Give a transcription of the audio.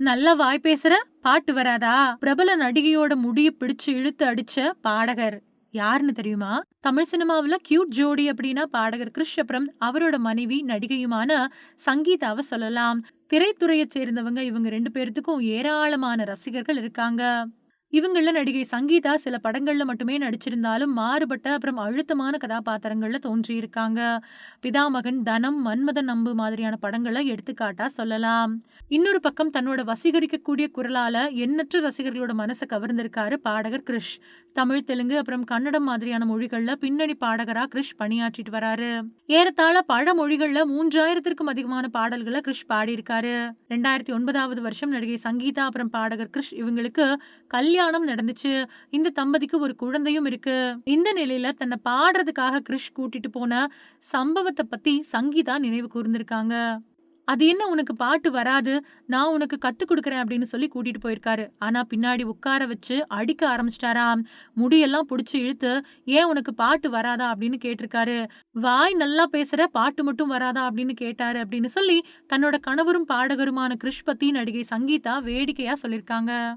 நல்ல வாய் பேசுற? பாட்டு வராதா? பிரபல நடிகையோட முடிய பிடிச்சு இழுத்து அடிச்ச பாடகர் யாருன்னு தெரியுமா? தமிழ் சினிமாவுல கியூட் ஜோடி அப்படின்னா பாடகர் கிருஷ் அப்புறம் அவரோட மனைவி நடிகையுமான சங்கீதாவை சொல்லலாம். திரைத்துறையை சேர்ந்தவங்க இவங்க ரெண்டு பேர்த்துக்கும் ஏராளமான ரசிகர்கள் இருக்காங்க. இவங்கள நடிகை சங்கீதா சில படங்கள்ல மட்டுமே நடிச்சிருந்தாலும் மாறுபட்ட அப்புறம் அழுத்தமான கதாபாத்திரங்கள்ல தோன்றியிருக்காங்க. பிதாமகன் தனம் மன்மதன் நம்பு மாதிரியான படங்களை எடுத்துக்காட்டா சொல்லலாம். இன்னொரு பக்கம் தன்னோட வசீகரிக்கக்கூடிய குரலால எண்ணற்ற ரசிகர்களோட மனசை கவர்ந்திருக்காரு பாடகர் கிருஷ். தமிழ் தெலுங்கு அப்புறம் கன்னடம் மாதிரியான மொழிகள்ல பின்னணி பாடகரா கிருஷ் பணியாற்றிட்டு வராரு. ஏறத்தாழ பழ மொழிகள்ல மூன்றாயிரத்திற்கும் அதிகமான பாடல்களை கிருஷ் பாடியிருக்காரு. ரெண்டாயிரத்தி ஒன்பதாவது வருஷம் நடிகை சங்கீதா அப்புறம் பாடகர் கிருஷ் இவங்களுக்கு கல்யாணம் நடந்துச்சு. இந்த தம்பதிக்கு ஒரு குழந்தையும் இருக்கு. இந்த நிலையில தன்னை பாடுறதுக்காக கிருஷ் கூட்டிட்டு போன சம்பவத்தை பத்தி சங்கீதா நினைவு கூர்ந்திருக்காங்க. அது என்ன உனக்கு பாட்டு வராது? நான் உனக்கு கத்து கொடுக்குறேன் அப்படின்னு சொல்லி கூட்டிட்டு போயிருக்காரு. ஆனா பின்னாடி உட்கார வச்சு அடிக்க ஆரம்பிச்சிட்டாராம் முடியெல்லாம் பிடிச்சி இழுத்து ஏன் உனக்கு பாட்டு வராதா? அப்படின்னு கேட்டிருக்காரு. வாய் நல்லா பேசுற பாட்டு மட்டும் வராதா? அப்படின்னு கேட்டாரு அப்படின்னு சொல்லி தன்னோட கணவரும் பாடகருமான கிருஷ் பத்தி நடிகை சங்கீதா வேடிக்கையா சொல்லியிருக்காங்க